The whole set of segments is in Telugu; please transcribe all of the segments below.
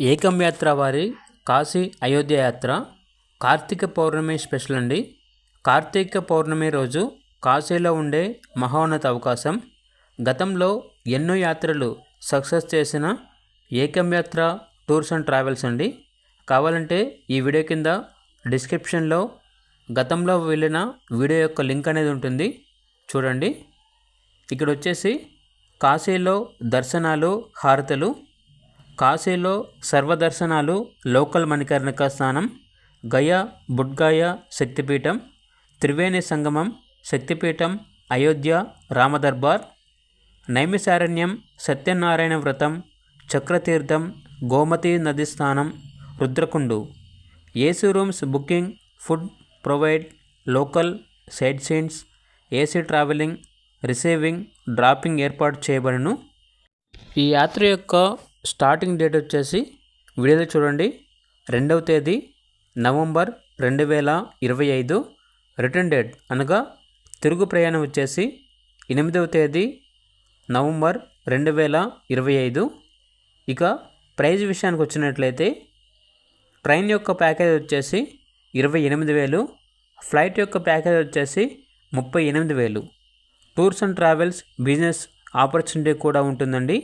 ఏకం యాత్ర వారి కాశీ అయోధ్య యాత్ర కార్తీక పౌర్ణమి స్పెషల్ అండి. కార్తీక పౌర్ణమి రోజు కాశీలో ఉండే మహోన్నత అవకాశం. గతంలో ఎన్నో యాత్రలు సక్సెస్ చేసిన ఏకం యాత్ర టూర్స్ అండ్ ట్రావెల్స్ అండి. కావాలంటే ఈ వీడియో కింద డిస్క్రిప్షన్లో గతంలో వెళ్ళిన వీడియో యొక్క లింక్ అనేది ఉంటుంది. చూడండి. ఇక్కడ వచ్చేసి కాశీలో దర్శనాలు హారతలు కాశీలో సర్వదర్శనాలు లోకల్ మణికర్ణిక స్థానం గయా బుడ్గాయ శక్తిపీఠం త్రివేణి సంగమం శక్తిపీఠం అయోధ్య రామదర్బార్ నైమిసారణ్యం సత్యనారాయణ వ్రతం చక్రతీర్థం గోమతి నది స్థానం Rudrakund. AC rooms booking food provide local sightseeing AC travelling receiving dropping ఏర్పాటు చేయబడును. ఈ యాత్ర యొక్క స్టార్టింగ్ డేట్ వచ్చేసి వీడియోలో చూడండి రెండవ తేదీ నవంబర్ రెండు వేల ఇరవై ఐదు. రిటర్న్ డేట్ అనగా తిరుగు ప్రయాణం వచ్చేసి ఎనిమిదవ తేదీ నవంబర్ రెండు వేల ఇరవై ఐదు. ఇక ప్రైజ్ విషయానికి వచ్చినట్లయితే ట్రైన్ యొక్క ప్యాకేజ్ వచ్చేసి ఇరవై ఎనిమిది వేలు ఫ్లైట్ యొక్క ప్యాకేజ్ వచ్చేసి ముప్పై ఎనిమిది వేలు. Tours and travels business opportunity కూడా ఉంటుందండి.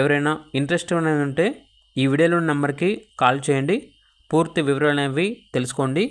ఎవరైనా ఇంట్రెస్ట్ ఉంటే ఈ వీడియోలో నెంబర్కి కాల్ చేయండి. పూర్తి వివరాలు అనేవి తెలుసుకోండి.